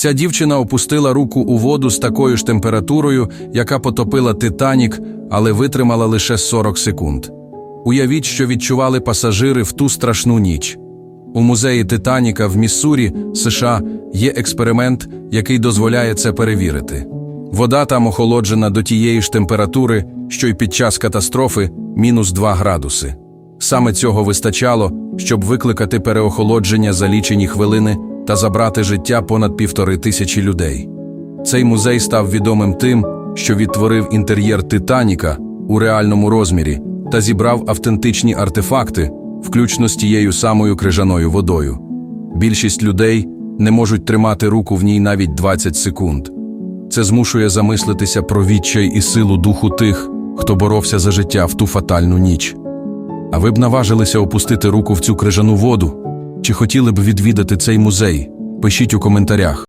Ця дівчина опустила руку у воду з такою ж температурою, яка потопила Титанік, але витримала лише 40 секунд. Уявіть, що відчували пасажири в ту страшну ніч. У музеї Титаніка в Міссурі, США, є експеримент, який дозволяє це перевірити. Вода там охолоджена до тієї ж температури, що й під час катастрофи мінус 2 градуси. Саме цього вистачало, щоб викликати переохолодження за лічені хвилини та забрати життя понад півтори тисячі людей. Цей музей став відомим тим, що відтворив інтер'єр Титаніка у реальному розмірі та зібрав автентичні артефакти, включно з тією самою крижаною водою. Більшість людей не можуть тримати руку в ній навіть 20 секунд. Це змушує замислитися про відчай і силу духу тих, хто боровся за життя в ту фатальну ніч. А ви б наважилися опустити руку в цю крижану воду? Чи хотіли б відвідати цей музей? Пишіть у коментарях.